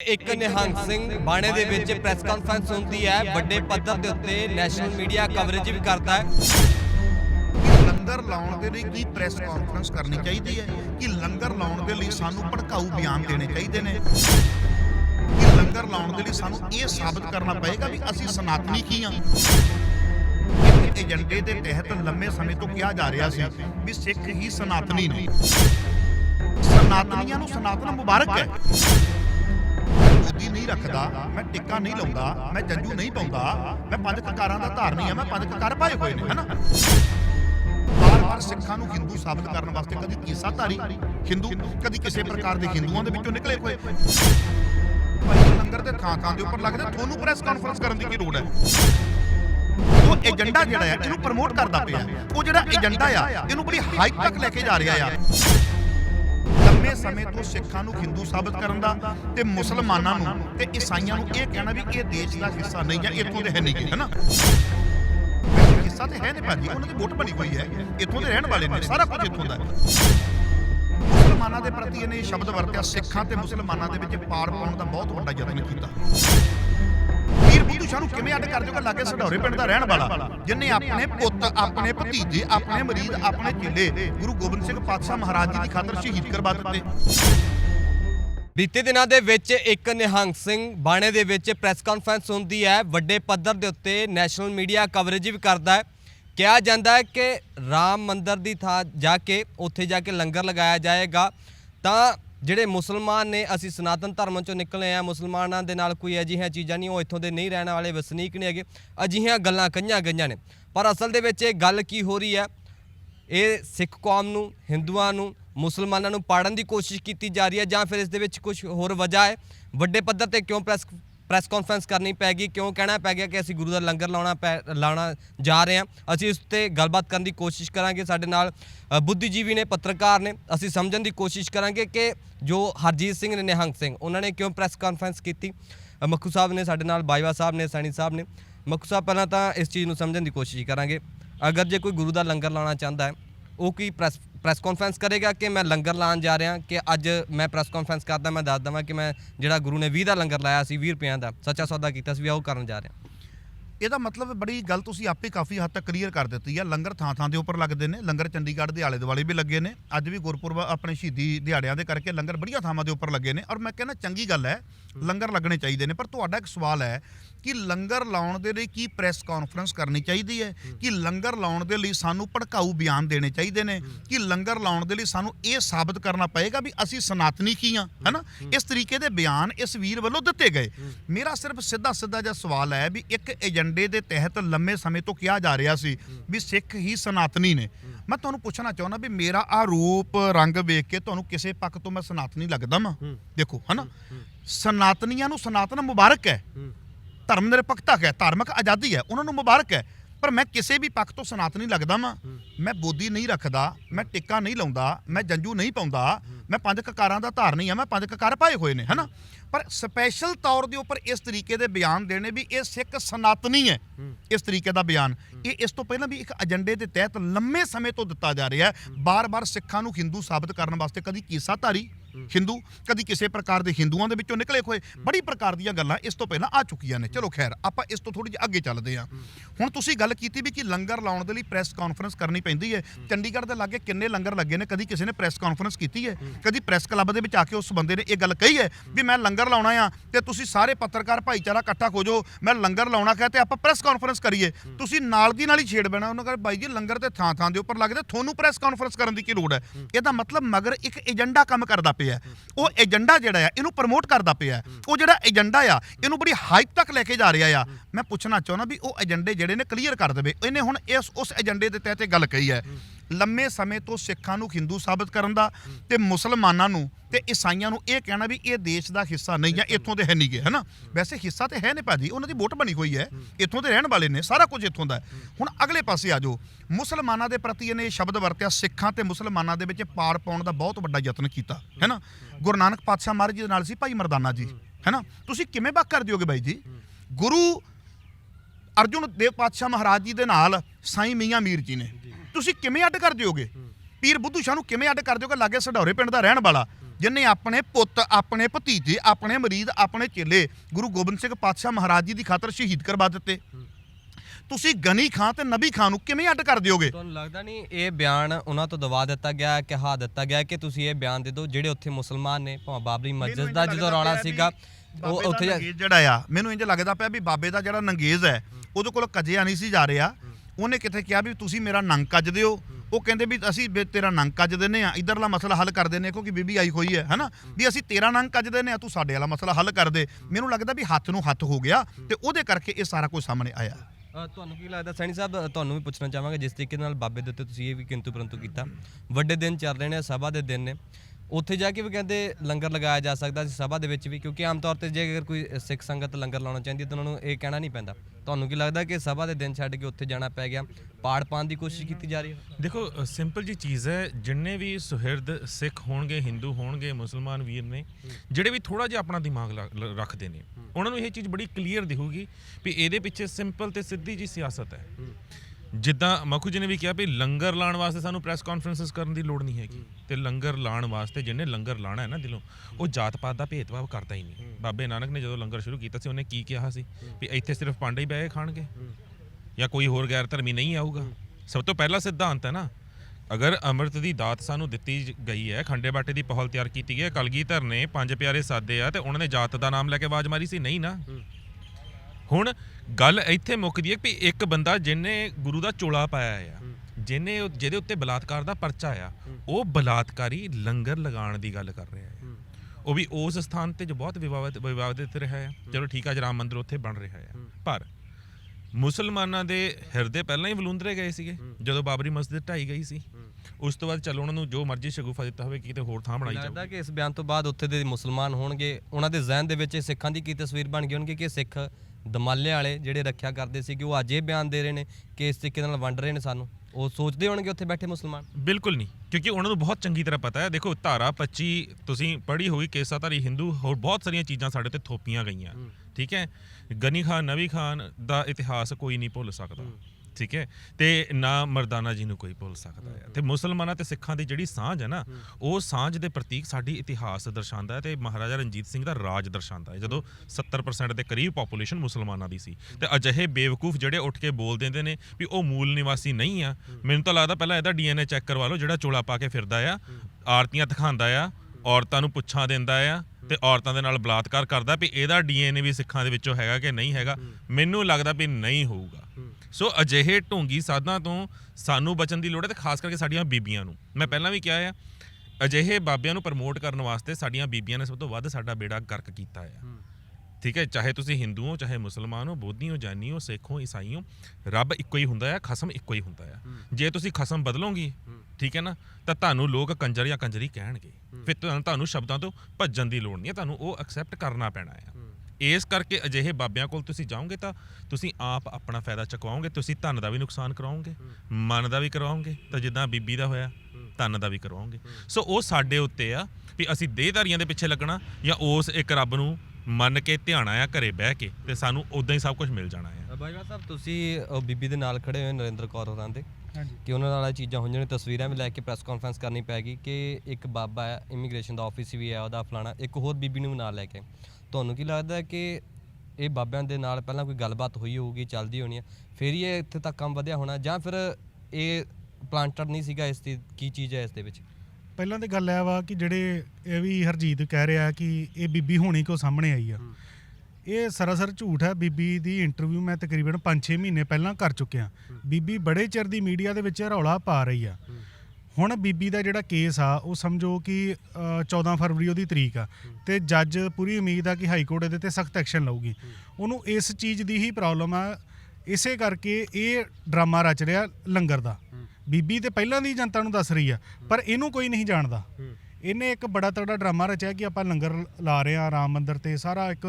ਇੱਕ ਨਿਹੰਗ ਸਿੰਘ ਬਾਣੇ ਦੇ ਵਿੱਚ ਪ੍ਰੈਸ ਕਾਨਫਰੰਸ ਹੁੰਦੀ ਹੈ, ਵੱਡੇ ਪੱਧਰ ਦੇ ਉੱਤੇ ਨੈਸ਼ਨਲ ਮੀਡੀਆ ਕਵਰੇਜ ਵੀ ਕਰਦਾ ਹੈ। ਲੰਗਰ ਲਾਉਣ ਦੇ ਲਈ ਕੀ ਪ੍ਰੈਸ ਕਾਨਫਰੰਸ ਕਰਨੀ ਚਾਹੀਦੀ ਹੈ? ਕਿ ਲੰਗਰ ਲਾਉਣ ਦੇ ਲਈ ਸਾਨੂੰ ਭੜਕਾਊ ਬਿਆਨ ਦੇਣੇ ਚਾਹੀਦੇ ਨੇ? ਕਿ ਲੰਗਰ ਲਾਉਣ ਦੇ ਲਈ ਸਾਨੂੰ ਇਹ ਸਾਬਤ ਕਰਨਾ ਪਏਗਾ ਵੀ ਅਸੀਂ ਸਨਾਤਨੀ ਕੀ ਹਾਂ? ਏਜੰਡੇ ਦੇ ਤਹਿਤ ਲੰਮੇ ਸਮੇਂ ਤੋਂ ਕਿਹਾ ਜਾ ਰਿਹਾ ਸੀ ਵੀ ਸਿੱਖ ਹੀ ਸਨਾਤਨੀ ਨੇ। ਸਨਾਤਨੀਆਂ ਨੂੰ ਸਨਾਤਨ ਮੁਬਾਰਕ ਹੈ। ਬੁੱਧੀ ਨਹੀਂ ਰੱਖਦਾ, ਮੈਂ ਟਿੱਕਾ ਨਹੀਂ ਲਾਉਂਦਾ, ਮੈਂ ਜੰਜੂ ਨਹੀਂ ਪਾਉਂਦਾ, ਮੈਂ ਪੰਜ ਕਕਾਰਾਂ ਦਾ ਧਾਰਨੀ ਆ ਮੈਂ ਪੰਜ ਕਕਾਰ ਪਾਏ ਹੋਏ ਨੇ, ਹਨਾ? ਬਾਰ-ਬਾਰ ਸਿੱਖਾਂ ਨੂੰ ਹਿੰਦੂ ਸਾਬਤ ਕਰਨ ਵਾਸਤੇ ਕਦੀ ਕੀਸਾ ਹਿੰਦੂ ਕਦੀ ਕਿਸੇ ਪ੍ਰਕਾਰ ਦੇ ਹਿੰਦੂਆਂ ਦੇ ਵਿੱਚੋਂ ਨਿਕਲੇ ਹੋਏ। ਭਾਈ ਲੰਗਰ ਦੇ ਥਾਂ ਥਾਂ ਦੇ ਉੱਪਰ ਲੱਗਦਾ ਤੁਹਾਨੂੰ ਪ੍ਰੈਸ ਕਾਨਫਰੰਸ ਕਰਨ ਦੀ ਕੀ ਲੋੜ ਹੈ? ਉਹ ਏਜੰਡਾ ਜਿਹੜਾ ਹੈ, ਇਹਨੂੰ ਪ੍ਰਮੋਟ ਕਰਦਾ ਪਿਆ ਉਹ ਜਿਹੜਾ ਏਜੰਡਾ ਆ, ਇਹਨੂੰ ਬੜੀ ਹਾਈਕ ਤੱਕ ਲੈ ਕੇ ਜਾ ਰਿਹਾ ਆ। ਲੰਮੇ ਸਮੇਂ ਤੋਂ ਸਿੱਖਾਂ ਨੂੰ ਹਿੰਦੂ ਸਾਬਤ ਕਰਨ ਦਾ ਤੇ ਮੁਸਲਮਾਨਾਂ ਨੂੰ ਤੇ ਈਸਾਈਆਂ ਨੂੰ ਇਹ ਕਹਿਣਾ ਵੀ ਇਹ ਦੇਸ਼ ਦਾ ਹਿੱਸਾ ਨਹੀਂ ਜਾਂ ਇੱਥੋਂ ਦੇ ਹੈ ਨਹੀਂ ਗੇ ਹਨਾ ਹਿੱਸਾ ਤੇ ਹੈ ਨੇ ਭਾਜੀ, ਉਹਨਾਂ ਦੀ ਵੋਟ ਬਣੀ ਹੋਈ ਹੈ, ਇੱਥੋਂ ਦੇ ਰਹਿਣ ਵਾਲੇ ਨੇ, ਸਾਰਾ ਕੁਝ ਇੱਥੋਂ ਦਾ ਮੁਸਲਮਾਨਾਂ ਦੇ ਪ੍ਰਤੀ ਇਹਨੇ ਸ਼ਬਦ ਵਰਤਿਆ, ਸਿੱਖਾਂ ਤੇ ਮੁਸਲਮਾਨਾਂ ਦੇ ਵਿੱਚ ਪਾੜ ਪਾਉਣ ਦਾ ਬਹੁਤ ਵੱਡਾ ਯਤਨ ਕੀਤਾ। ਪੀਰ ਸ਼ਾਹ ਨੂੰ ਕਿਵੇਂ ਅੱਡ ਕਰ ਦਿਓਗਾ ਲਾਗੇ ਸਢੌਰੇ ਪਿੰਡ ਦਾ ਰਹਿਣ ਵਾਲਾ, ਜਿਨੇ ਆਪਣੇ ਪੁੱਤ, ਆਪਣੇ ਭਤੀਜੇ, ਆਪਣੇ ਮਰੀਦ ਆਪਣੇ ਚੇਲੇ, ਗੁਰੂ ਗੋਬਿੰਦ ਸਿੰਘ ਪਾਤਸ਼ਾਹ ਮਹਾਰਾਜ ਜੀ ਦੀ ਖਾਤਰ ਸ਼ਹੀਦ ਕਰਵਾ ਦਿੱਤੇ। ਬੀਤੇ ਦਿਨਾਂ ਦੇ ਵਿੱਚ ਇੱਕ ਨਿਹੰਗ ਸਿੰਘ ਬਾਣੇ ਦੇ ਵਿੱਚ ਪ੍ਰੈਸ ਕਾਨਫਰੰਸ ਹੁੰਦੀ ਹੈ, ਵੱਡੇ ਪੱਧਰ ਦੇ ਉੱਤੇ ਨੈਸ਼ਨਲ ਮੀਡੀਆ ਕਵਰੇਜ ਵੀ ਕਰਦਾ ਹੈ। ਕਿਹਾ ਜਾਂਦਾ ਹੈ ਕਿ ਰਾਮ ਮੰਦਿਰ ਦੀ ਥਾਂ ਜਾ ਕੇ, ਉੱਥੇ ਜਾ ਕੇ ਲੰਗਰ ਲਗਾਇਆ ਜਾਏਗਾ। ਤਾਂ ਜਿਹੜੇ ਮੁਸਲਮਾਨ ਨੇ, ਅਸੀਂ ਸਨਾਤਨ ਧਰਮ ਚੋਂ ਨਿਕਲੇ ਆ ਮੁਸਲਮਾਨਾਂ ਦੇ ਨਾਲ ਕੋਈ ਅਜਿਹੀਆਂ ਚੀਜ਼ਾਂ ਨਹੀਂ, ਉਹ ਇੱਥੋਂ ਦੇ ਨਹੀਂ ਰਹਿਣ ਵਾਲੇ, ਵਸਨੀਕ ਨੇ ਹੈਗੇ, ਅਜਿਹੀਆਂ ਗੱਲਾਂ ਕਈਆਂ ਗਈਆਂ ਨੇ। ਪਰ ਅਸਲ ਦੇ ਵਿੱਚ ਇਹ ਗੱਲ ਕੀ ਹੋ ਰਹੀ ਹੈ? ਇਹ ਸਿੱਖ ਕੌਮ ਨੂੰ, ਹਿੰਦੂਆਂ ਨੂੰ, ਮੁਸਲਮਾਨਾਂ ਨੂੰ ਪਾੜਨ ਦੀ ਕੋਸ਼ਿਸ਼ ਕੀਤੀ ਜਾ ਰਹੀ ਹੈ ਜਾਂ ਫਿਰ ਇਸ ਦੇ ਵਿੱਚ ਕੁਝ ਹੋਰ ਵਜ੍ਹਾ ਹੈ? ਵੱਡੇ ਪੱਧਰ ਤੇ ਕਿਉਂ ਪ੍ਰੈਸ ਪ੍ਰੈਸ ਕਾਨਫਰੰਸ ਕਰਨੀ ਪੈ ਗਈ। ਕਿਉਂ ਕਹਿਣਾ ਪੈ ਗਿਆ ਕਿ ਅਸੀਂ ਗੁਰੂ ਦਾ ਲੰਗਰ ਲਾਉਣਾ ਪੈ- ਲਾਉਣਾ ਜਾ ਰਹੇ ਹਾਂ। ਅਸੀਂ ਇਸ ਤੇ ਗੱਲਬਾਤ ਕਰਨ ਦੀ ਕੋਸ਼ਿਸ਼ ਕਰਾਂਗੇ। ਸਾਡੇ ਨਾਲ ਅ, ਬੁੱਧੀਜੀਵੀ ਨੇ ਪੱਤਰਕਾਰ ਨੇ। ਅਸੀਂ ਸਮਝਣ ਦੀ ਕੋਸ਼ਿਸ਼ ਕਰਾਂਗੇ ਕਿ ਜੋ ਹਰਜੀਤ ਸਿੰਘ ਨੇ ਨਿਹੰਗ ਸਿੰਘ ਉਹਨਾਂ ਨੇ ਕਿਉਂ ਪ੍ਰੈਸ ਕਾਨਫਰੰਸ ਕੀਤੀ? ਅ, ਮੱਖੂ ਸਾਹਿਬ ਨੇ ਸਾਡੇ ਨਾਲ ਬਾਜਵਾ ਸਾਹਿਬ ਨੇ ਸੈਣੀ ਸਾਹਿਬ ਨੇ। ਮੱਖੂ ਸਾਹਿਬ ਪਹਿਲਾਂ ਤਾਂ ਇਸ ਚੀਜ਼ ਨੂੰ ਸਮਝਣ ਦੀ ਕੋਸ਼ਿਸ਼ ਕਰਾਂਗੇ। ਅਗਰ ਜੇ ਕੋਈ ਗੁਰੂ ਦਾ ਲੰਗਰ ਲਾਉਣਾ ਚਾਹੁੰਦਾ ਹੈ ਉਹ ਕੀ ਪ੍ਰੈਸ ਪ੍ਰੈਸ ਕਾਨਫਰੰਸ ਕਰੇਗਾ ਕਿ ਮੈਂ ਲੰਗਰ ਲਾਉਣ ਜਾ ਰਿਹਾ ਕਿ ਅੱਜ ਮੈਂ ਪ੍ਰੈਸ ਕਾਨਫਰੰਸ ਕਰਦਾ, ਮੈਂ ਦੱਸ ਦਵਾਂ ਕਿ ਮੈਂ ਜਿਹੜਾ ਗੁਰੂ ਨੇ 20 ਦਾ ਲੰਗਰ ਲਾਇਆ ਸੀ 20 ਰੁਪਿਆਂ ਦਾ, ਸੱਚਾ ਸੌਦਾ ਕੀਤਾ ਸੀ ਵੀ ਉਹ ਕਰਨ ਜਾ ਰਿਹਾ। ਇਹਦਾ ਮਤਲਬ ਬੜੀ ਗੱਲ ਤੁਸੀਂ ਆਪੇ ਕਾਫੀ ਹੱਦ ਤੱਕ ਕਲੀਅਰ ਕਰ ਦਿੱਤੀ ਆ। ਲੰਗਰ ਥਾਂ ਥਾਂ ਦੇ ਉੱਪਰ ਲੱਗਦੇ ਨੇ ਲੰਗਰ ਚੰਡੀਗੜ੍ਹ ਦੇ ਆਲੇ ਦੁਆਲੇ ਵੀ ਲੱਗੇ ਨੇ ਅੱਜ ਵੀ ਗੁਰਪੁਰਬ ਆਪਣੇ ਸ਼ਹੀਦੀ ਦਿਹਾੜਿਆਂ ਦੇ ਕਰਕੇ ਲੰਗਰ ਬੜੀਆਂ ਥਾਵਾਂ ਦੇ ਉੱਪਰ ਲੱਗੇ ਨੇ। ਔਰ ਮੈਂ ਕਹਿੰਦਾ ਚੰਗੀ ਗੱਲ ਹੈ ਲੰਗਰ ਲੱਗਣੇ ਚਾਹੀਦੇ ਨੇ ਪਰ ਤੁਹਾਡਾ ਇੱਕ ਸਵਾਲ ਹੈ ਕਿ ਲੰਗਰ ਲਾਉਣ ਦੇ ਲਈ ਕੀ ਪ੍ਰੈਸ ਕਾਨਫਰੰਸ ਕਰਨੀ ਚਾਹੀਦੀ ਹੈ? ਕਿ ਲੰਗਰ ਲਾਉਣ ਦੇ ਲਈ ਸਾਨੂੰ ਭੜਕਾਊ ਬਿਆਨ ਦੇਣੇ ਚਾਹੀਦੇ ਨੇ? ਕਿ ਲੰਗਰ ਲਾਉਣ ਦੇ ਲਈ ਸਾਨੂੰ ਇਹ ਸਾਬਤ ਕਰਨਾ ਪਏਗਾ ਵੀ ਅਸੀਂ ਸਨਾਤਨੀ ਕੀ ਹਾਂ ਹੈਨਾ? ਇਸ ਤਰੀਕੇ ਦੇ ਬਿਆਨ ਇਸ ਵੀਰ ਵੱਲੋਂ ਦਿੱਤੇ ਗਏ। ਮੇਰਾ ਸਿਰਫ ਸਿੱਧਾ ਸਿੱਧਾ ਜਿਹਾ ਸਵਾਲ ਹੈ ਵੀ ਇੱਕ ਏਜੰਡੇ ਦੇ ਤਹਿਤ ਲੰਮੇ ਸਮੇਂ ਤੋਂ ਕਿਹਾ ਜਾ ਰਿਹਾ ਸੀ ਵੀ ਸਿੱਖ ਹੀ ਸਨਾਤਨੀ ਨੇ। ਮੈਂ ਤੁਹਾਨੂੰ ਪੁੱਛਣਾ ਚਾਹੁੰਦਾ ਵੀ ਮੇਰਾ ਆ ਰੂਪ ਰੰਗ ਵੇਖ ਕੇ ਤੁਹਾਨੂੰ ਕਿਸੇ ਪੱਖ ਤੋਂ ਮੈਂ ਸਨਾਤਨੀ ਲੱਗਦਾ ਵਾਂ? ਦੇਖੋ ਹਨਾ? ਸਨਾਤਨੀਆਂ ਨੂੰ ਸਨਾਤਨ ਮੁਬਾਰਕ ਹੈ। ਧਰਮ ਨਿਰਪੱਖਤਾ ਹੈ ਧਾਰਮਿਕ ਆਜ਼ਾਦੀ ਹੈ ਉਹਨਾਂ ਨੂੰ ਮੁਬਾਰਕ ਹੈ। ਪਰ ਮੈਂ ਕਿਸੇ ਵੀ ਪੱਖ ਤੋਂ ਸਨਾਤਨੀ ਲੱਗਦਾ ਵਾਂ? ਮੈਂ ਬੋਧੀ ਨਹੀਂ ਰੱਖਦਾ। ਮੈਂ ਟਿੱਕਾ ਨਹੀਂ ਲਾਉਂਦਾ, ਮੈਂ ਜੰਜੂ ਨਹੀਂ ਪਾਉਂਦਾ, ਮੈਂ ਪੰਜ ਕਕਾਰਾਂ ਦਾ ਧਾਰਨੀ ਆ, ਮੈਂ ਪੰਜ ਕਕਾਰ ਪਾਏ ਹੋਏ ਨੇ, ਹਨਾ? ਪਰ ਸਪੈਸ਼ਲ ਤੌਰ ਦੇ ਉੱਪਰ ਇਸ ਤਰੀਕੇ ਦੇ ਬਿਆਨ ਦੇਣੇ ਵੀ ਇਹ ਸਿੱਖ ਸਨਾਤਨੀ ਹੈ, ਇਸ ਤਰੀਕੇ ਦਾ ਬਿਆਨ। ਇਹ ਇਸ ਤੋਂ ਪਹਿਲਾਂ ਵੀ ਇੱਕ ਏਜੰਡੇ ਦੇ ਤਹਿਤ ਲੰਮੇ ਸਮੇਂ ਤੋਂ ਦਿੱਤਾ ਜਾ ਰਿਹਾ ਹੈ। ਬਾਰ-ਬਾਰ ਸਿੱਖਾਂ ਨੂੰ ਹਿੰਦੂ ਸਾਬਤ ਕਰਨ ਵਾਸਤੇ ਕਦੀ ਕੀਸਾ ਧਾਰੀ ਹਿੰਦੂ ਕਦੀ ਕਿਸੇ ਪ੍ਰਕਾਰ ਦੇ ਹਿੰਦੂਆਂ ਦੇ ਵਿੱਚੋਂ ਨਿਕਲੇ ਹੋਏ। ਬੜੀ ਪ੍ਰਕਾਰ ਦੀਆਂ ਗੱਲਾਂ ਇਸ ਤੋਂ ਪਹਿਲਾਂ ਆ ਚੁੱਕੀਆਂ ਨੇ। ਚਲੋ ਖੈਰ, ਆਪਾਂ ਇਸ ਤੋਂ ਥੋੜੀ ਜਿਹੀ ਅੱਗੇ ਚੱਲਦੇ ਹਾਂ। ਹੁਣ ਤੁਸੀਂ ਗੱਲ ਕੀਤੀ ਵੀ ਕਿ ਲੰਗਰ ਲਾਉਣ ਦੇ ਲਈ ਪ੍ਰੈਸ ਕਾਨਫਰੰਸ ਕਰਨੀ ਪੈਂਦੀ ਹੈ। ਚੰਡੀਗੜ੍ਹ ਦੇ ਲਾਗੇ ਕਿੰਨੇ ਲੰਗਰ ਲੱਗੇ ਨੇ ਕਦੀ ਕਿਸੇ ਨੇ ਪ੍ਰੈਸ ਕਾਨਫਰੰਸ ਕੀਤੀ ਹੈ ਕਦੀ ਪ੍ਰੈਸ ਕਲੱਬ ਦੇ ਵਿੱਚ ਆ ਕੇ ਉਸ ਬੰਦੇ ਨੇ ਇਹ ਗੱਲ ਕਹੀ ਹੈ ਵੀ ਮੈਂ ਲੰਗਰ ਲਾਉਣਾ ਆ ਤੇ ਤੁਸੀਂ ਸਾਰੇ ਪੱਤਰਕਾਰ ਭਾਈਚਾਰਾ ਇਕੱਠਾ ਹੋ ਜਾਓ ਮੈਂ ਲੰਗਰ ਲਾਉਣਾ ਕਹੇ ਤੇ ਆਪਾਂ ਪ੍ਰੈਸ ਕਾਨਫਰੰਸ ਕਰੀਏ। ਤੁਸੀਂ ਨਾਲ ਦੀ ਨਾਲ ਹੀ ਛੇੜ ਬੈਣਾ ਉਹਨਾਂ ਕਹਿੰਦੇ ਬਾਈ ਜੀ ਲੰਗਰ ਤੇ ਥਾਂ ਥਾਂ ਦੇ ਉੱਪਰ ਲੱਗਦੇ ਤੁਹਾਨੂੰ ਪ੍ਰੈਸ ਕਾਨਫਰੰਸ ਕਰਨ ਦੀ ਕੀ ਲੋੜ ਹੈ? ਇਹਦਾ ਮਤਲਬ ਮਗਰ ਇੱਕ ਏਜੰਡਾ ਕੰਮ ਕਰਦਾ ਪਿਆ। ਉਹ ਏਜੰਡਾ ਜਿਹੜਾ ਆ ਇਹਨੂੰ ਪ੍ਰਮੋਟ ਕਰਦਾ ਪਿਆ। ਉਹ ਜਿਹੜਾ ਏਜੰਡਾ ਆ ਇਹਨੂੰ ਬੜੀ ਹਾਈਪ ਤੱਕ ਲੈ ਕੇ ਜਾ ਰਿਹਾ ਆ। ਮੈਂ ਪੁੱਛਣਾ ਚਾਹੁੰਦਾ ਵੀ ਉਹ ਏਜੰਡੇ ਜਿਹੜੇ ਨੇ ਕਲੀਅਰ ਕਰ ਦੇਵੇ। ਇਹਨੇ ਹੁਣ ਇਸ ਉਸ ਏਜੰਡੇ ਦੇ ਤਹਿਤ ਇਹ ਗੱਲ ਕਹੀ ਹੈ। ਲੰਮੇ ਸਮੇਂ ਤੋਂ ਸਿੱਖਾਂ ਨੂੰ ਹਿੰਦੂ ਸਾਬਤ ਕਰਨ ਦਾ ਤੇ ਮੁਸਲਮਾਨਾਂ ਨੂੰ ਤੇ ਈਸਾਈਆਂ ਨੂੰ ਇਹ ਕਹਿਣਾ ਵੀ ਇਹ ਦੇਸ਼ ਦਾ ਹਿੱਸਾ ਨਹੀਂ ਹੈ ਇੱਥੋਂ ਦੇ ਹੈ ਨਹੀਂ ਗੇ, ਹਨਾ? ਵੈਸੇ ਹਿੱਸਾ ਤੇ ਹੈ ਨੇ ਭਾਜੀ, ਉਹਨਾਂ ਦੀ ਵੋਟ ਬਣੀ ਹੋਈ ਹੈ, ਇੱਥੋਂ ਦੇ ਰਹਿਣ ਵਾਲੇ ਨੇ, ਸਾਰਾ ਕੁਝ ਇੱਥੋਂ ਦਾ ਹੁਣ ਅਗਲੇ ਪਾਸੇ ਆ ਜਾਓ, ਮੁਸਲਮਾਨਾਂ ਦੇ ਪ੍ਰਤੀ ਇਹਨੇ ਸ਼ਬਦ ਵਰਤਿਆ, ਸਿੱਖਾਂ ਤੇ ਮੁਸਲਮਾਨਾਂ ਦੇ ਵਿੱਚ ਪਾੜ ਪਾਉਣ ਦਾ ਬਹੁਤ ਵੱਡਾ ਯਤਨ ਕੀਤਾ, ਹੈਨਾ? ਗੁਰੂ ਨਾਨਕ ਪਾਤਸ਼ਾਹ ਮਹਾਰਾਜ ਜੀ ਦੇ ਨਾਲ ਸੀ ਭਾਈ ਮਰਦਾਨਾ ਜੀ, ਹੈਨਾ? ਤੁਸੀਂ ਕਿਵੇਂ ਬਾਕ ਕਰ ਦਿਓਗੇ ਬਾਈ ਜੀ? ਗੁਰੂ ਅਰਜੁਨ ਦੇਵ ਪਾਤਸ਼ਾਹ ਮਹਾਰਾਜ ਜੀ ਦੇ ਨਾਲ ਸਾਈਂ ਮੀਆਂ ਮੀਰ ਜੀ ਨੇ ਤੁਸੀਂ ਕਿਵੇਂ ਅੱਡ ਕਰ ਦਿਓਗੇ? ਪੀਰ ਬੁੱਧੂ ਸ਼ਾਹ ਨੂੰ ਕਿਵੇਂ ਅੱਡ ਕਰ ਦਿਓਗੇ? ਲਾਗੇ ਸਢੌਰੇ ਪਿੰਡ ਦਾ ਰਹਿਣ ਵਾਲਾ ਜਿਨੇ ਆਪਣੇ ਪੁੱਤ ਆਪਣੇ ਭਤੀਜੇ ਆਪਣੇ ਮਰੀਦ ਆਪਣੇ ਚੇਲੇ ਗੁਰੂ ਗੋਬਿੰਦ ਸਿੰਘ ਪਾਤਸ਼ਾਹ ਮਹਾਰਾਜ ਜੀ ਦੀ ਖਾਤਰ ਸ਼ਹੀਦ ਕਰਵਾ ਦਿੱਤੇ। ਤੁਸੀਂ ਗਨੀ ਖਾਂ ਤੇ ਨਬੀ ਖਾਂ ਨੂੰ ਕਿਵੇਂ ਅੱਡ ਕਰ ਦਿਓਗੇ? ਤੁਹਾਨੂੰ ਲੱਗਦਾ ਨਹੀਂ ਇਹ ਬਿਆਨ ਉਹਨਾਂ ਤੋਂ ਦਬਾ ਦਿੱਤਾ ਗਿਆ ਕਿਹਾ ਦਿੱਤਾ ਗਿਆ ਕਿ ਤੁਸੀਂ ਇਹ ਬਿਆਨ ਦੇ ਦਿਓ? ਜਿਹੜੇ ਉੱਥੇ ਮੁਸਲਮਾਨ ਨੇ ਭਾਵੇਂ ਬਾਬਰੀ ਮਸਜਿਦ ਦਾ ਜਦੋਂ ਰੌਲਾ ਸੀਗਾ ਉਹ ਉੱਥੇ ਜਿਹੜਾ ਆ ਮੈਨੂੰ ਇੰਜ ਲੱਗਦਾ ਪਿਆ ਵੀ ਬਾਬੇ ਦਾ ਜਿਹੜਾ ਨੰਗੇਜ਼ ਹੈ ਉਹਦੇ ਕੋਲ ਕੱਜਿਆ ਨਹੀਂ ਸੀ ਜਾ ਰਿਹਾ। ਉਹਨੇ ਕਿਤੇ ਕਿਹਾ ਵੀ ਤੁਸੀਂ ਮੇਰਾ ਨੰਗ ਕੱਜ ਦਿਓ? ਉਹ ਕਹਿੰਦੇ ਵੀ ਅਸੀਂ ਤੇਰਾ ਨੰਗ ਕੱਜ ਦਿੰਨੇ ਆ ਇਧਰਲਾ ਮਸਲਾ ਹੱਲ ਕਰ ਦਿੰਨੇ ਆ ਕਿਉਂਕਿ ਬੀਬੀ ਆਈ ਹੋਈ ਹੈ, ਹਨਾ? ਵੀ ਅਸੀਂ ਤੇਰਾ ਨੰਗ ਕੱਜ ਦਿੰਨੇ ਆ ਤੂੰ ਸਾਡੇ ਵਾਲਾ ਮਸਲਾ ਹੱਲ ਕਰ ਦੇ। ਮੈਨੂੰ ਲੱਗਦਾ ਵੀ ਹੱਥ ਨੂੰ ਹੱਥ ਹੋ ਗਿਆ ਤੇ ਉਹਦੇ ਕਰਕੇ ਇਹ ਸਾਰਾ ਕੁਝ ਸਾਹਮਣੇ ਆਇਆ। ਤੁਹਾਨੂੰ ਕੀ ਲੱਗਦਾ ਸੈਣੀ ਸਾਹਿਬ ਤੁਹਾਨੂੰ ਵੀ ਪੁੱਛਣਾ ਚਾਹਾਂਗੇ ਜਿਸ ਤਰੀਕੇ ਨਾਲ ਬਾਬੇ ਦੇ ਉੱਤੇ ਤੁਸੀਂ ਇਹ ਵੀ ਕਿੰਤੂ ਪਰੰਤੂ ਕੀਤਾ। ਵੱਡੇ ਦਿਨ ਚੱਲ ਰਹੇ ਨੇ, ਸਭਾ ਦੇ ਦਿਨ ਨੇ। ਉੱਥੇ ਜਾ ਕੇ ਵੀ ਕਹਿੰਦੇ ਲੰਗਰ ਲਗਾਇਆ ਜਾ ਸਕਦਾ ਸੀ ਸਭਾ ਦੇ ਵਿੱਚ ਵੀ, ਕਿਉਂਕਿ ਆਮ ਤੌਰ ਤੇ ਜੇ ਅਗਰ ਕੋਈ ਸਿੱਖ ਸੰਗਤ ਲੰਗਰ ਲਾਉਣਾ ਚਾਹੁੰਦੀ ਹੈ ਤਾਂ ਉਹਨਾਂ ਨੂੰ ਇਹ ਕਹਿਣਾ ਨਹੀਂ ਪੈਂਦਾ। ਤੁਹਾਨੂੰ ਕੀ ਲੱਗਦਾ ਕਿ ਸਭਾ ਦੇ ਦਿਨ ਛੱਡ ਕੇ ਉੱਥੇ ਜਾਣਾ ਪੈ ਗਿਆ? ਪਾੜ ਪਾਉਣ ਦੀ ਕੋਸ਼ਿਸ਼ ਕੀਤੀ ਜਾ ਰਹੀ ਹੈ? ਦੇਖੋ ਸਿੰਪਲ ਜੀ ਚੀਜ਼ ਹੈ, ਜਿੰਨੇ ਵੀ ਸੁਹਿਰਦ ਸਿੱਖ ਹੋਣਗੇ, ਹਿੰਦੂ ਹੋਣਗੇ, ਮੁਸਲਮਾਨ ਵੀਰ ਨੇ, ਜਿਹੜੇ ਵੀ ਥੋੜਾ ਜਿਹਾ ਆਪਣਾ ਦਿਮਾਗ ਲਾ- ਲ- ਰੱਖਦੇ ਨੇ, ਉਹਨਾਂ ਨੂੰ ਇਹ ਚੀਜ਼ ਬੜੀ ਕਲੀਅਰ ਦਿਖੂਗੀ ਵੀ ਇਹਦੇ ਪਿੱਛੇ ਸਿੰਪਲ ਤੇ ਸਿੱਧੀ ਜੀ ਸਿਆਸਤ ਹੈ। ਜਿੱਦਾਂ ਮਖੂ ਜੀ ਨੇ ਵੀ ਕਿਹਾ ਵੀ ਲੰਗਰ ਲਾਉਣ ਵਾਸਤੇ ਸਾਨੂੰ ਪ੍ਰੈਸ ਕਾਨਫਰੰਸਸ ਕਰਨ ਦੀ ਲੋੜ ਨਹੀਂ ਹੈਗੀ। ਤੇ ਲੰਗਰ ਲਾਉਣ ਵਾਸਤੇ ਜਿਹਨੇ ਲੰਗਰ ਲਾਣਾ ਹੈ ਨਾ ਦਿਲੋਂ ਉਹ ਜਾਤ ਪਾਤ ਦਾ ਭੇਦਭਾਵ ਕਰਦਾ ਹੀ ਨਹੀਂ। ਬਾਬੇ ਨਾਨਕ ਨੇ ਜਦੋਂ ਲੰਗਰ ਸ਼ੁਰੂ ਕੀਤਾ ਸੀ ਉਹਨੇ ਕੀ ਕਿਹਾ ਸੀ? ਵੀ ਇੱਥੇ ਸਿਰਫ ਪਾਂਡੇ ਹੀ ਬਹਿ ਕੇ ਖਾਣਗੇ। ਜਾਂ ਕੋਈ ਹੋਰ ਗੈਰ ਧਰਮੀ ਨਹੀਂ ਆਊਗਾ। ਸਭ ਤੋਂ ਪਹਿਲਾ ਸਿਧਾਂਤ ਹੈ ਨਾ ਅਗਰ ਅੰਮ੍ਰਿਤ ਦੀ ਦਾਤ ਸਾਨੂੰ ਦਿੱਤੀ ਗਈ ਹੈ ਖੰਡੇ ਬਾਟੇ ਦੀ ਪਹਲ ਤਿਆਰ ਕੀਤੀ ਗਈ ਹੈ ਕਲਗੀਧਰ ਨੇ ਪੰਜ ਪਿਆਰੇ ਸਾਦੇ ਆ ਤੇ ਉਹਨਾਂ ਨੇ ਜਾਤ ਦਾ ਨਾਮ ਲੈ ਕੇ ਆਵਾਜ਼ ਮਾਰੀ ਸੀ ਨਹੀਂ ਨਾ। ਹੁਣ ਗੱਲ ਇੱਥੇ ਮੁੱਕਦੀ ਹੈ ਵੀ ਇੱਕ ਬੰਦਾ ਜਿਹਨੇ ਗੁਰੂ ਦਾ ਚੋਲਾ ਪਾਇਆ ਆ ਜਿਹਨੇ ਜਿਹਦੇ ਉੱਤੇ ਬਲਾਤਕਾਰ ਦਾ ਪਰਚਾ ਆ ਉਹ ਬਲਾਤਕਾਰੀ ਲੰਗਰ ਲਗਾਉਣ ਦੀ ਗੱਲ ਕਰ ਰਿਹਾ ਹੈ। ਉਹ ਵੀ ਉਸ ਸਥਾਨ ਤੇ ਜੋ ਬਹੁਤ ਵਿਵਾਦਿਤ ਵਿਵਾਦਿਤ ਰਿਹਾ ਹੈ। ਚਲੋ ਠੀਕ ਆ ਜਰਾਮ ਮੰਦਿਰ ਉੱਥੇ ਬਣ ਰਿਹਾ ਹੈ। ਪਰ ਮੁਸਲਮਾਨਾਂ ਦੇ ਹਿਰਦੇ ਪਹਿਲਾਂ ਹੀ ਵਲੂੰਦਰੇ ਗਏ ਸੀਗੇ ਜਦੋਂ ਬਾਬਰੀ ਮਸਜਿਦ ਢਾਈ ਗਈ ਸੀ। ਉਸ ਤੋਂ ਬਾਅਦ ਚਲੋ ਉਹਨਾਂ ਨੂੰ ਜੋ ਮਰਜ਼ੀ ਸ਼ਗੂਫਾ ਦਿੱਤਾ ਹੋਵੇ ਕਿਤੇ ਹੋਰ ਥਾਂ ਬਣਾਈ ਲੱਗਦਾ ਜਾਊਗੀ। ਕਿ ਇਸ ਬਿਆਨ ਤੋਂ ਬਾਅਦ ਉੱਥੇ ਦੇ ਮੁਸਲਮਾਨ ਹੋਣਗੇ ਉਹਨਾਂ ਦੇ ਜ਼ਿਹਨ ਦੇ ਵਿੱਚ ਇਹ ਸਿੱਖਾਂ ਦੀ ਕੀ ਤਸਵੀਰ ਬਣ ਗਈ ਹੋਣਗੀ ਕਿ ਸਿੱਖ ਦਮਾਲੇ ਵਾਲੇ ਜਿਹੜੇ ਰੱਖਿਆ ਕਰਦੇ ਸੀਗੇ ਉਹ ਅੱਜ ਇਹ ਬਿਆਨ ਦੇ ਰਹੇ ਨੇ ਕਿ ਇਸ ਤਰੀਕੇ ਨਾਲ ਵੰਡ ਰਹੇ ਨੇ ਸਾਨੂੰ। ਉਹ ਸੋਚਦੇ ਹੋਣਗੇ ਉੱਥੇ ਬੈਠੇ ਮੁਸਲਮਾਨ? ਬਿਲਕੁਲ ਨਹੀਂ। ਕਿਉਂਕਿ ਉਹਨਾਂ ਨੂੰ ਬਹੁਤ ਚੰਗੀ ਤਰ੍ਹਾਂ ਪਤਾ ਹੈ। ਦੇਖੋ ਧਾਰਾ 25 ਤੁਸੀਂ ਪੜ੍ਹੀ ਹੋਈ ਕੇਸਾਧਾਰੀ ਹਿੰਦੂ ਹੋਰ ਬਹੁਤ ਸਾਰੀਆਂ ਚੀਜ਼ਾਂ ਸਾਡੇ ਤੇ ਥੋਪੀਆਂ ਗਈਆਂ। ਠੀਕ ਹੈ? ਗਨੀ ਖਾਨ ਨਵੀ ਖਾਨ ਦਾ ਇਤਿਹਾਸ ਕੋਈ ਨਹੀਂ ਭੁੱਲ ਸਕਦਾ। ਠੀਕ ਹੈ? ਤੇ ਨਾ ਮਰਦਾਨਾ ਜੀ ਨੂੰ ਕੋਈ ਭੁੱਲ ਸਕਦਾ ਹੈ। ਤੇ ਮੁਸਲਮਾਨਾਂ ਤੇ ਸਿੱਖਾਂ ਦੀ ਜਿਹੜੀ ਸਾਂਝ ਹੈ ਨਾ, ਉਹ ਸਾਂਝ ਦੇ ਪ੍ਰਤੀਕ ਸਾਡੀ ਇਤਿਹਾਸ ਦਰਸਾਉਂਦਾ ਹੈ ਤੇ ਮਹਾਰਾਜਾ ਰਣਜੀਤ ਸਿੰਘ ਦਾ ਰਾਜ ਦਰਸਾਉਂਦਾ ਹੈ। ਜਦੋਂ 70% ਦੇ ਕਰੀਬ ਪੋਪੂਲੇਸ਼ਨ ਮੁਸਲਮਾਨਾਂ ਦੀ ਸੀ, ਤੇ ਅਜਿਹੇ ਬੇਵਕੂਫ ਜਿਹੜੇ ਉੱਠ ਕੇ ਬੋਲ ਦਿੰਦੇ ਨੇ ਵੀ ਉਹ ਮੂਲ ਨਿਵਾਸੀ ਨਹੀਂ ਆ। ਮੈਨੂੰ ਤਾਂ ਲੱਗਦਾ ਪਹਿਲਾਂ ਇਹਦਾ ਡੀਐਨਏ ਚੈੱਕ ਕਰਵਾ ਲਓ, ਜਿਹੜਾ ਚੋਲਾ ਪਾ ਕੇ ਫਿਰਦਾ ਆ, ਆਰਤੀਆਂ ਦਿਖਾਉਂਦਾ ਆ, ਔਰਤਾਂ ਨੂੰ ਪੁੱਛਾਂ ਦਿੰਦਾ ਆ ਤੇ ਔਰਤਾਂ ਦੇ ਨਾਲ ਬਲਾਤਕਾਰ ਕਰਦਾ ਵੀ ਇਹਦਾ ਡੀਐਨਏ ਵੀ ਸਿੱਖਾਂ ਦੇ ਵਿੱਚੋਂ ਹੈਗਾ ਕਿ ਨਹੀਂ ਹੈਗਾ। ਮੈਨੂੰ ਲੱਗਦਾ ਵੀ ਨਹੀਂ ਹੋਊਗਾ। ਸੋ ਅਜਿਹੇ ਢੋਂਗੀ ਸਾਧਾਂ ਤੋਂ ਸਾਨੂੰ ਬਚਣ ਦੀ ਲੋੜ ਹੈ ਤੇ ਖਾਸ ਕਰਕੇ ਸਾਡੀਆਂ ਬੀਬੀਆਂ ਨੂੰ। ਮੈਂ ਪਹਿਲਾਂ ਵੀ ਕਿਹਾ ਆ ਅਜਿਹੇ ਬਾਬਿਆਂ ਨੂੰ ਪ੍ਰਮੋਟ ਕਰਨ ਵਾਸਤੇ ਸਾਡੀਆਂ ਬੀਬੀਆਂ ਨੇ ਸਭ ਤੋਂ ਵੱਧ ਸਾਡਾ ਬੇੜਾ ਗਰਕ ਕੀਤਾ ਆ। ਠੀਕ ਹੈ ਚਾਹੇ ਤੁਸੀਂ ਹਿੰਦੂ ਹੋ ਚਾਹੇ ਮੁਸਲਮਾਨ ਹੋ ਬੋਧੀ ਹੋ ਜਾਨੀ ਹੋ ਸਿੱਖ ਹੋ ਈਸਾਈ ਹੋ ਰੱਬ ਇੱਕੋ ਹੀ ਹੁੰਦਾ ਹੈ ਖਸਮ ਇੱਕੋ ਹੀ ਹੁੰਦਾ ਹੈ। ਜੇ ਤੁਸੀਂ ਖਸਮ ਬਦਲੋਗੇ ਠੀਕ ਹੈ ਨਾ ਤਾਂ ਤੁਹਾਨੂੰ ਲੋਕ ਕੰਜਰ ਜਾਂ ਕੰਜਰੀ ਕਹਿਣਗੇ। ਫਿਰ ਤੁਹਾਨੂੰ ਤੁਹਾਨੂੰ ਸ਼ਬਦਾਂ ਤੋਂ ਭੱਜਣ ਦੀ ਲੋੜ ਨਹੀਂ ਹੈ ਤੁਹਾਨੂੰ ਉਹ ਐਕਸੈਪਟ ਕਰਨਾ ਪੈਣਾ ਹੈ। ਇਸ ਕਰਕੇ ਅਜਿਹੇ ਬਾਬਿਆਂ ਕੋਲ ਤੁਸੀਂ ਜਾਓਗੇ ਤਾਂ ਤੁਸੀਂ ਆਪ ਆਪਣਾ ਫਾਇਦਾ ਚੁਕਵਾਓਗੇ ਤੁਸੀਂ ਧਨ ਦਾ ਵੀ ਨੁਕਸਾਨ ਕਰਾਓਗੇ ਮਨ ਦਾ ਵੀ ਕਰਾਓਗੇ ਤਾਂ ਜਿੱਦਾਂ ਬੀਬੀ ਦਾ ਹੋਇਆ ਧਨ ਦਾ ਵੀ ਕਰਵਾਓਗੇ ਸੋ ਉਹ ਸਾਡੇ ਉੱਤੇ ਆ ਵੀ ਅਸੀਂ ਦੇਹਧਾਰੀਆਂ ਦੇ ਪਿੱਛੇ ਲੱਗਣਾ ਜਾਂ ਉਸ ਇੱਕ ਰੱਬ ਨੂੰ ਮੰਨ ਕੇ ਧਿਆਣਾ ਆ ਘਰੇ ਬਹਿ ਕੇ ਤੇ ਸਾਨੂੰ ਉਦਾਂ ਹੀ ਸਭ ਕੁਝ ਮਿਲ ਜਾਣਾ ਆ। ਬਾਜਵਾ ਸਾਹਿਬ ਤੁਸੀਂ ਬੀਬੀ ਦੇ ਨਾਲ ਖੜੇ ਹੋਏ ਨਰਿੰਦਰ ਕੌਰ ਹੋਰਾਂ ਦੇ। ਕਿ ਉਹਨਾਂ ਨਾਲ ਇਹ ਚੀਜ਼ਾਂ ਹੋਈਆਂ ਨੇ ਤਸਵੀਰਾਂ ਵੀ ਲੈ ਕੇ ਪ੍ਰੈਸ ਕਾਨਫਰੰਸ ਕਰਨੀ ਪੈਗੀ ਕਿ ਇੱਕ ਬਾਬਾ ਹੈ ਇਮੀਗ੍ਰੇਸ਼ਨ ਦਾ ਆਫਿਸ ਵੀ ਹੈ ਉਹਦਾ ਫਲਾਣਾ ਇੱਕ ਹੋਰ ਬੀਬੀ ਨੂੰ ਵੀ ਨਾਲ ਲੈ ਕੇ। ਤੁਹਾਨੂੰ ਕੀ ਲੱਗਦਾ ਹੈ ਕਿ ਇਹ ਬਾਬਿਆਂ ਦੇ ਨਾਲ ਪਹਿਲਾਂ ਕੋਈ ਗੱਲਬਾਤ ਹੋਈ ਹੋਊਗੀ ਚੱਲਦੀ ਹੋਣੀ ਹੈ ਫਿਰ ਹੀ ਇਹ ਇੱਥੇ ਤੱਕ ਕੰਮ ਵਧਿਆ ਹੋਣਾ ਜਾਂ ਫਿਰ ਇਹ ਪਲਾਂਟਰ ਨਹੀਂ ਸੀਗਾ ਇਸ ਦੀ ਕੀ ਚੀਜ਼ ਹੈ ਇਸ ਦੇ ਵਿੱਚ? ਪਹਿਲਾਂ ਤੇ ਗੱਲ ਇਹ ਵਾ ਕਿ ਜਿਹੜੇ ਇਹ ਵੀ ਹਰਜੀਤ ਕਹਿ ਰਿਹਾ ਕਿ ਇਹ ਬੀਬੀ ਹੋਣੀ ਕੋ ਸਾਹਮਣੇ ਆਈ ਆ। ਇਹ ਸਰਾਸਰ ਝੂਠ ਹੈ। ਬੀਬੀ ਦੀ ਇੰਟਰਵਿਊ ਮੈਂ ਤਕਰੀਬਨ 5-6 ਮਹੀਨੇ ਪਹਿਲਾਂ ਕਰ ਚੁੱਕਿਆ। ਬੀਬੀ ਬੜੇ ਚਿਰ ਦੀ ਮੀਡੀਆ ਦੇ ਵਿੱਚ ਰੌਲਾ ਪਾ ਰਹੀ ਆ। ਹੁਣ ਬੀਬੀ ਦਾ ਜਿਹੜਾ ਕੇਸ ਆ ਉਹ ਸਮਝੋ ਕਿ ਅ, 14 ਫਰਵਰੀ ਉਹਦੀ ਤਰੀਕ ਆ। ਤੇ ਜੱਜ ਪੂਰੀ ਉਮੀਦ ਆ ਕਿ ਹਾਈ ਕੋਰਟ ਇਹਦੇ ਤੇ ਸਖਤ ਐਕਸ਼ਨ ਲਊਗੀ। ਉਹਨੂੰ ਇਸ ਚੀਜ਼ ਦੀ ਹੀ ਪ੍ਰੋਬਲਮ ਆ। ਇਸੇ ਕਰਕੇ ਇਹ ਡਰਾਮਾ ਰਚ ਰਿਹਾ ਲੰਗਰ ਦਾ। ਬੀਬੀ ਤੇ ਪਹਿਲਾਂ ਦੀ ਜਨਤਾ ਨੂੰ ਦੱਸ ਰਹੀ ਆ ਪਰ ਇਹਨੂੰ ਕੋਈ ਨਹੀਂ ਜਾਣਦਾ। ਇਹਨੇ ਇੱਕ ਬੜਾ ਤਗੜਾ ਡਰਾਮਾ ਰਚਿਆ ਕਿ ਆਪਾਂ ਲੰਗਰ ਲਾ ਰਹੇ ਆ ਰਾਮ ਮੰਦਿਰ ਤੇ ਸਾਰਾ ਇੱਕ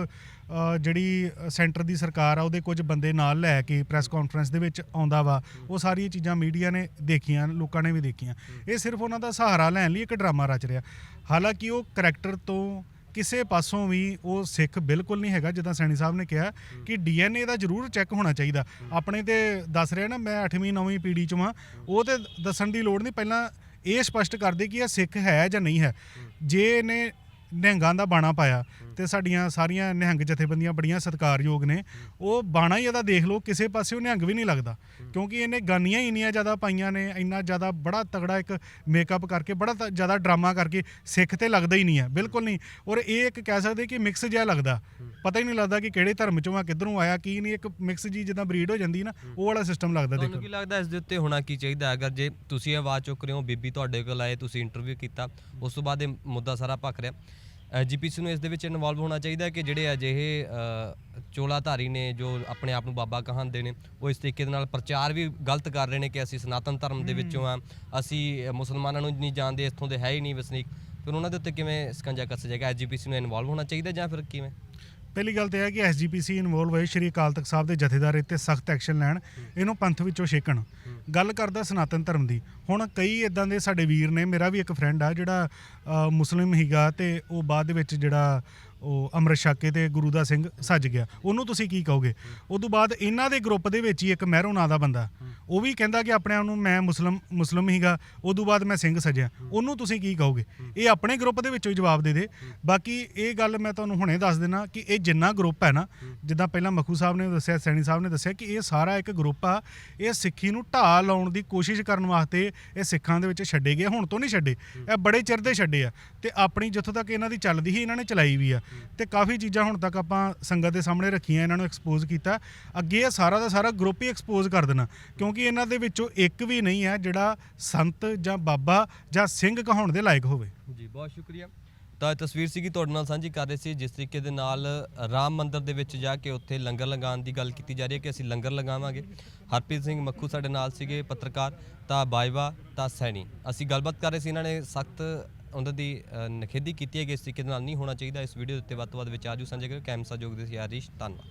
ਜਿਹੜੀ ਸੈਂਟਰ ਦੀ ਸਰਕਾਰ ਆ, ਉਹਦੇ ਕੁਝ ਬੰਦੇ ਨਾਲ ਲੈ ਕੇ ਪ੍ਰੈਸ ਕਾਨਫਰੰਸ ਦੇ ਵਿੱਚ ਆਉਂਦਾ ਵਾ। ਉਹ ਸਾਰੀਆਂ ਚੀਜ਼ਾਂ ਮੀਡੀਆ ਨੇ ਦੇਖੀਆਂ, ਲੋਕਾਂ ਨੇ ਵੀ ਦੇਖੀਆਂ। ਇਹ ਸਿਰਫ ਉਹਨਾਂ ਦਾ ਸਹਾਰਾ ਲੈਣ ਲਈ ਇੱਕ ਡਰਾਮਾ ਰਚ ਰਿਹਾ। ਹਾਲਾਂਕਿ ਉਹ ਕਰੈਕਟਰ ਤੋਂ ਕਿਸੇ ਪਾਸੋਂ ਵੀ ਉਹ ਸਿੱਖ ਬਿਲਕੁਲ ਨਹੀਂ ਹੈਗਾ, ਜਿੱਦਾਂ ਸੈਣੀ ਸਾਹਿਬ ਨੇ ਕਿਹਾ ਕਿ ਡੀਐਨਏ ਦਾ ਜ਼ਰੂਰ ਚੈੱਕ ਹੋਣਾ ਚਾਹੀਦਾ। ਆਪਣੇ ਤੇ ਦੱਸ ਰਿਹਾ ਨਾ, ਮੈਂ 8ਵੀਂ 9ਵੀਂ ਪੀੜ੍ਹੀ ਚੋਂ ਹਾਂ ਉਹ ਤੇ ਦੱਸਣ ਦੀ ਲੋੜ ਨਹੀਂ। ਪਹਿਲਾਂ ਇਹ ਸਪਸ਼ਟ ਕਰਦੇ ਕਿ ਇਹ ਸਿੱਖ ਹੈ ਜਾਂ ਨਹੀਂ ਹੈ। ਜੇ ਇਹਨੇ ਨਿਹੰਗਾਂ ਦਾ ਬਾਣਾ ਪਾਇਆ ਤੇ ਸਾਡੀਆਂ ਸਾਰੀਆਂ ਨਿਹੰਗ ਜਥੇਬੰਦੀਆਂ ਬੜੀਆਂ ਸਤਿਕਾਰਯੋਗ ਨੇ। ਉਹ ਬਾਣਾ ਹੀ ਇਹਦਾ ਦੇਖ ਲਓ ਕਿਸੇ ਪਾਸੇ ਉਹ ਨਿਹੰਗ ਵੀ ਨਹੀਂ ਲੱਗਦਾ। ਕਿਉਂਕਿ ਇਹਨੇ ਗਾਨੀਆਂ ਹੀ ਇੰਨੀਆਂ ਜ਼ਿਆਦਾ ਪਾਈਆਂ ਨੇ ਇੰਨਾ ਜ਼ਿਆਦਾ ਬੜਾ ਤਗੜਾ ਇੱਕ ਮੇਕਅਪ ਕਰਕੇ ਬੜਾ ਤ- ਜ਼ਿਆਦਾ ਡਰਾਮਾ ਕਰਕੇ ਸਿੱਖ ਤੇ ਲੱਗਦਾ ਹੀ ਨਹੀਂ ਹੈ ਬਿਲਕੁਲ ਨਹੀਂ। ਔਰ ਇਹ ਇੱਕ ਕਹਿ ਸਕਦੇ ਕਿ ਮਿਕਸ ਜਿਹਾ ਲੱਗਦਾ। ਪਤਾ ਹੀ ਨਹੀਂ ਲੱਗਦਾ ਕਿ ਕਿਹੜੇ ਧਰਮ ਚੋਂ ਆ ਕਿੱਧਰੋਂ ਆਇਆ ਕੀ ਨਹੀਂ ਇੱਕ ਮਿਕਸ ਜੀ ਜਿੱਦਾਂ ਬਰੀਡ ਹੋ ਜਾਂਦੀ ਨਾ ਉਹ ਵਾਲਾ ਸਿਸਟਮ ਲੱਗਦਾ ਤੁਹਾਨੂੰ ਦੇਖੋ ਕੀ ਲੱਗਦਾ ਇਸ ਦੇ ਉੱਤੇ ਹੋਣਾ ਕੀ ਚਾਹੀਦਾ? ਅਗਰ ਜੇ ਤੁਸੀਂ ਆਵਾਜ਼ ਚੁੱਕ ਰਹੇ ਹੋ ਬੀਬੀ ਤੁਹਾਡੇ ਕੋਲ ਆਏ ਤੁਸੀਂ ਇੰਟਰਵਿਊ ਕੀਤਾ ਉਸ ਤੋਂ ਬਾਅਦ ਇਹ ਮੁੱਦਾ ਸਾਰਾ ਭਖ ਰਿਹਾ। ਐਜੀਪੀਸੀ ਨੂੰ ਇਸ ਦੇ ਵਿੱਚ ਇਨਵੋਲਵ ਹੋਣਾ ਚਾਹੀਦਾ ਹੈ ਕਿ ਜਿਹੜੇ ਅਜਿਹੇ ਚੋਲਾਧਾਰੀ ਨੇ ਜੋ ਆਪਣੇ ਆਪ ਨੂੰ ਬਾਬਾ ਕਹਾਂਦੇ ਨੇ, ਉਹ ਇਸ ਤਰੀਕੇ ਦੇ ਨਾਲ ਪ੍ਰਚਾਰ ਵੀ ਗਲਤ ਕਰ ਰਹੇ ਨੇ ਕਿ ਅਸੀਂ ਸਨਾਤਨ ਧਰਮ ਦੇ ਵਿੱਚੋਂ ਆ, ਅਸੀਂ ਮੁਸਲਮਾਨਾਂ ਨੂੰ ਨਹੀਂ ਜਾਣਦੇ ਇੱਥੋਂ ਦੇ ਹੈ ਹੀ ਨਹੀਂ ਵਸਨੀਕ। ਫਿਰ ਉਹਨਾਂ ਦੇ ਉੱਤੇ ਕਿਵੇਂ ਸਕੰਜਾ ਕੱਸਿਆ ਜਾਏਗਾ? ਐਜੀਪੀਸੀ ਨੂੰ ਇਨਵੋਲਵ ਹੋਣਾ ਚਾਹੀਦਾ ਜਾਂ ਫਿਰ ਕਿਵੇਂ? ਪਹਿਲੀ ਗੱਲ ਤਾਂ ਇਹ ਹੈ ਕਿ ਐਸਜੀਪੀਸੀ ਇਨਵੋਲਵ ਹੋਏ ਸ਼੍ਰੀ ਅਕਾਲ ਤਖਤ ਸਾਹਿਬ ਦੇ ਜਥੇਦਾਰ ਇੱਥੇ ਸਖਤ ਐਕਸ਼ਨ ਲੈਣ, ਇਹਨੂੰ ਪੰਥ ਵਿੱਚੋਂ ਛੇਕਣ। ਗੱਲ ਕਰਦਾ ਸਨਾਤਨ ਧਰਮ ਦੀ। ਹੁਣ ਕਈ ਇਦਾਂ ਦੇ ਸਾਡੇ ਵੀਰ ਨੇ, ਮੇਰਾ ਵੀ ਇੱਕ ਫਰੈਂਡ ਆ ਜਿਹੜਾ ਮੁਸਲਿਮ ਹੀਗਾ ਤੇ ਉਹ ਬਾਅਦ ਦੇ ਵਿੱਚ ਜਿਹੜਾ ਉਹ ਅੰਮ੍ਰਿਤ ਛਕ ਕੇ ਤੇ ਗੁਰੂ ਦਾ ਸਿੰਘ ਸੱਜ ਗਿਆ। ਉਹਨੂੰ ਤੁਸੀਂ ਕੀ ਕਹੋਗੇ? ਉਸ ਤੋਂ ਬਾਅਦ ਇਹਨਾਂ ਦੇ ਗਰੁੱਪ ਦੇ ਵਿੱਚ ਹੀ ਇੱਕ ਮਹਿਰੋ ਨਾਂ ਦਾ ਬੰਦਾ। ਉਹ ਵੀ ਕਹਿੰਦਾ ਕਿ ਆਪਣੇ ਆਪ ਨੂੰ ਮੈਂ ਮੁਸਲਮ ਮੁਸਲਮ ਹੀਗਾ ਉਸ ਤੋਂ ਬਾਅਦ ਮੈਂ ਸਿੰਘ ਸਜਿਆ। ਉਹਨੂੰ ਤੁਸੀਂ ਕੀ ਕਹੋਗੇ? ਇਹ ਆਪਣੇ ਗਰੁੱਪ ਦੇ ਵਿੱਚੋਂ ਹੀ ਜਵਾਬ ਦੇ ਦੇ। ਬਾਕੀ ਇਹ ਗੱਲ ਮੈਂ ਤੁਹਾਨੂੰ ਹੁਣੇ ਦੱਸ ਦੇਣਾ ਕਿ ਇਹ ਜਿੰਨਾ ਗਰੁੱਪ ਹੈ ਨਾ, ਜਿੱਦਾਂ ਪਹਿਲਾਂ ਮੱਖੂ ਸਾਹਿਬ ਨੇ ਦੱਸਿਆ, ਸੈਣੀ ਸਾਹਿਬ ਨੇ ਦੱਸਿਆ ਕਿ ਇਹ ਸਾਰਾ ਇੱਕ ਗਰੁੱਪ ਆ। ਇਹ ਸਿੱਖੀ ਨੂੰ ਢਾਹ ਲਾਉਣ ਦੀ ਕੋਸ਼ਿਸ਼ ਕਰਨ ਵਾਸਤੇ ਇਹ ਸਿੱਖਾਂ ਦੇ ਵਿੱਚ ਛੱਡੇ ਗਏ ਹੁਣ ਤੋਂ ਨਹੀਂ ਛੱਡੇ। ਇਹ ਬੜੇ ਚਿਰ ਦੇ ਛੱਡੇ ਆ। ਤੇ ਆਪਣੀ ਜਿੱਥੋਂ ਤੱਕ ਇਹਨਾਂ ਦੀ ਚੱਲਦੀ ਸੀ, ਇਹਨਾਂ ਨੇ ਚਲਾਈ ਵੀ ਆ। ਤੇ ਕਾਫੀ ਚੀਜ਼ਾਂ ਹੁਣ ਤੱਕ ਆਪਾਂ ਸੰਗਤ ਦੇ ਸਾਹਮਣੇ ਰੱਖੀਆਂ, ਇਹਨਾਂ ਨੂੰ ਐਕਸਪੋਜ਼ ਕੀਤਾ। ਅੱਗੇ ਇਹ ਸਾਰਾ ਦਾ ਸਾਰਾ ਗਰੁੱਪ ਹੀ ਐਕਸਪੋਜ਼ ਕਰ ਦੇਣਾ, ਕਿਉਂਕਿ ਇਹਨਾਂ ਦੇ ਵਿੱਚੋਂ ਇੱਕ ਵੀ ਨਹੀਂ ਹੈ ਜਿਹੜਾ ਸੰਤ ਜਾਂ ਬਾਬਾ ਜਾਂ ਸਿੰਘ ਕਹਾਉਣ ਦੇ ਲਾਇਕ ਹੋਵੇ। ਜੀ, ਬਹੁਤ ਸ਼ੁਕਰੀਆ। ਤਾਂ ਇਹ ਤਸਵੀਰ ਸੀਗੀ ਤੁਹਾਡੇ ਨਾਲ ਸਾਂਝੀ ਕਰ ਰਹੇ ਸੀ, ਜਿਸ ਤਰੀਕੇ ਦੇ ਨਾਲ ਰਾਮ ਮੰਦਿਰ ਦੇ ਵਿੱਚ ਜਾ ਕੇ ਉੱਥੇ ਲੰਗਰ ਲਗਾਉਣ ਦੀ ਗੱਲ ਕੀਤੀ ਜਾ ਰਹੀ ਹੈ ਕਿ ਅਸੀਂ ਲੰਗਰ ਲਗਾਵਾਂਗੇ। ਹਰਪ੍ਰੀਤ ਸਿੰਘ ਮੱਖੂ ਸਾਡੇ ਨਾਲ ਸੀਗੇ ਪੱਤਰਕਾਰ, ਤਾਂ ਬਾਈਵਾ ਤਾਂ ਸੈਣੀ। ਅਸੀਂ ਗੱਲਬਾਤ ਕਰ ਰਹੇ ਸੀ, ਇਹਨਾਂ ਨੇ ਸਖਤ ਉਹਨਾਂ ਦੀ ਅ, ਨਿਖੇਧੀ ਕੀਤੀ ਹੈ ਕਿ ਇਸ ਤਰੀਕੇ ਨਾਲ ਨਹੀਂ ਹੋਣਾ ਚਾਹੀਦਾ। ਇਸ ਵੀਡੀਓ ਦੇ ਉੱਤੇ ਵੱਧ ਤੋਂ ਵੱਧ ਵਿਚਾਰ ਜੂ। ਸਾਂਝੇ ਕਰੋ ਕੈਮਸਾ ਜੋਗ ਦੇ ਸੀ ਆਰੀਸ਼। ਧੰਨਵਾਦ।